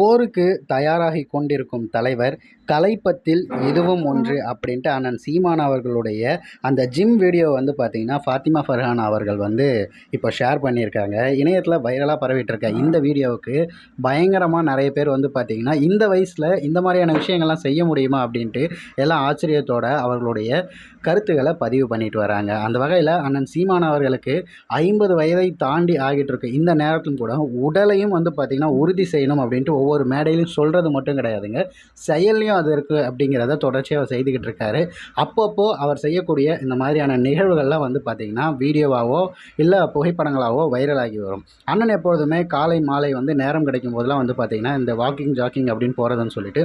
போருக்கு தயாராகி கொண்டிருக்கும் தலைவர் கலைப்பத்தில் இதுவும் ஒன்று அப்படின்ட்டு அண்ணன் சீமான் அவர்களுடைய அந்த ஜிம் வீடியோ வந்து பார்த்திங்கன்னா ஃபாத்திமா ஃபர்ஹான் அவர்கள் வந்து இப்போ ஷேர் பண்ணியிருக்காங்க. இணையத்தில் வைரலாக பரவிட்டு இருக்க இந்த வீடியோவுக்கு பயங்கரமாக நிறைய பேர் வந்து பார்த்திங்கன்னா இந்த வயசில் இந்த மாதிரியான விஷயங்கள்லாம் செய்ய முடியுமா? அப்படின்ட்டு எல்லாம் ஆச்சரியத்தோட அவர்களுடைய கருத்துக்களை பதிவு பண்ணிட்டு வராங்க. அந்த வகையில் அண்ணன் சீமான் அவர்களுக்கு ஐம்பது வயதை தாண்டி ஆகிட்டு இருக்கு இந்த நேரத்திலும் கூட உடலையும் வந்து பார்த்திங்கன்னா உறுதி செய்யணும் அப்படின்ட்டு ஒவ்வொரு மேடையிலையும் சொல்கிறது மட்டும் கிடையாதுங்க. செயல்லையும் அது இருக்குது அப்படிங்கிறத தொடர்ச்சியாக அவர் செய்துக்கிட்டு இருக்காரு. அப்பப்போ அவர் செய்யக்கூடிய இந்த மாதிரியான நிகழ்வுகள்லாம் வந்து பார்த்திங்கன்னா வீடியோவாகவோ இல்லை புகைப்படங்களாகவோ வைரலாகி வரும். அண்ணன் எப்பொழுதுமே காலை மாலை வந்து நேரம் கிடைக்கும் போதெல்லாம் வந்து பார்த்திங்கன்னா இந்த வாக்கிங் ஜாக்கிங் அப்படின்னு போகிறதுன்னு சொல்லிட்டு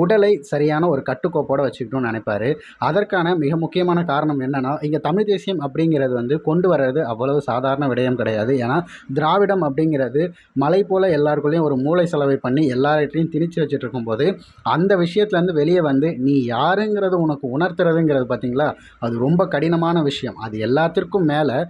உடலை சரியான ஒரு கட்டுக்கோப்போடு வச்சுக்கிட்டோம்னு நினைப்பார். அதற்கான மிக முக்கியமான காரணம் என்னென்னா இங்கே தமிழ் தேசியம் அப்படிங்கிறது வந்து கொண்டு வர்றது அவ்வளவு சாதாரண விடயம் கிடையாது. ஏன்னா திராவிடம் அப்படிங்கிறது மலை போல் எல்லாருக்குள்ளேயும் ஒரு மூளை செலவை பண்ணி எல்லார்கிட்டையும் திணிச்சு வச்சுட்டு இருக்கும்போது அந்த விஷயத்துலேருந்து வெளியே வந்து நீ யாருங்கிறது உனக்கு உணர்த்துறதுங்கிறது பார்த்தீங்களா? அது ரொம்ப கடினமான விஷயம். அது எல்லாத்திற்கும் மேலே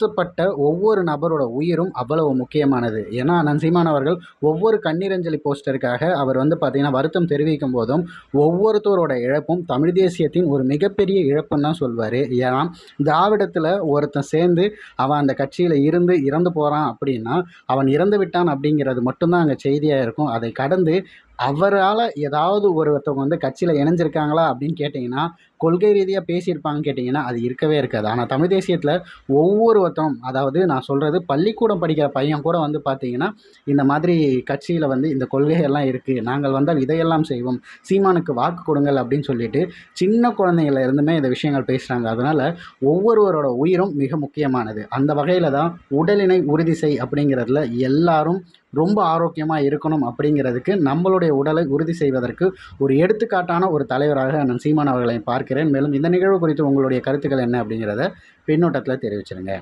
உணர்த்தப்பட்ட ஒவ்வொரு நபரோட உயிரும் அவ்வளவு முக்கியமானது. ஏன்னா நன்சீமான் அவர்கள் ஒவ்வொரு கண்ணீரஞ்சலி போஸ்டருக்காக அவர் வந்து பார்த்திங்கன்னா வருத்தம் தெரிவிக்கும் போதும் ஒவ்வொருத்தரோட இழப்பும் தமிழ் தேசியத்தின் ஒரு மிகப்பெரிய இழப்புன்னு தான் சொல்வார். ஏன்னா திராவிடத்தில் ஒருத்தன் சேர்ந்து அவன் அந்த கட்சியில் இருந்து இறந்து போகிறான் அப்படின்னா அவன் இறந்து விட்டான் அப்படிங்கிறது மட்டும்தான் அங்கே செய்தியாக இருக்கும். அதை கடந்து அவரால் ஏதாவது ஒருத்தவங்க வந்து கட்சியில் இணைஞ்சிருக்காங்களா அப்படின்னு கேட்டிங்கன்னா கொள்கை ரீதியாக பேசியிருப்பாங்கன்னு கேட்டிங்கன்னா அது இருக்கவே இருக்காது. ஆனால் தமிழ் தேசியத்தில் ஒவ்வொருத்தரும் அதாவது நான் சொல்கிறது பள்ளிக்கூடம் படிக்கிற பையன் கூட வந்து பார்த்திங்கன்னா இந்த மாதிரி கட்சியில் வந்து இந்த கொள்கைகள்லாம் இருக்குது நாங்கள் வந்தால் இதையெல்லாம் செய்வோம். சீமானுக்கு வாக்கு கொடுங்கள் அப்படின்னு சொல்லிட்டு சின்ன குழந்தைங்கள இருந்துமே இந்த விஷயங்கள் பேசுகிறாங்க அதனால் ஒவ்வொருவரோட உயிரும் மிக முக்கியமானது. அந்த வகையில் தான் உடலினை உறுதி செய் அப்படிங்கிறதுல எல்லாரும் ரொம்ப ஆரோக்கியமாக இருக்கணும் அப்படிங்கிறதுக்கு நம்மளுடைய உடலை உறுதி செய்வதற்கு ஒரு எடுத்துக்காட்டான ஒரு தலைவராக நான் சீமான் அவர்களை பார்க்கிறேன். மேலும் இந்த நிகழ்வு குறித்து உங்களுடைய கருத்துக்கள் என்ன அப்படிங்கிறத பின்னோட்டத்தில் தெரிவிச்சிருங்க.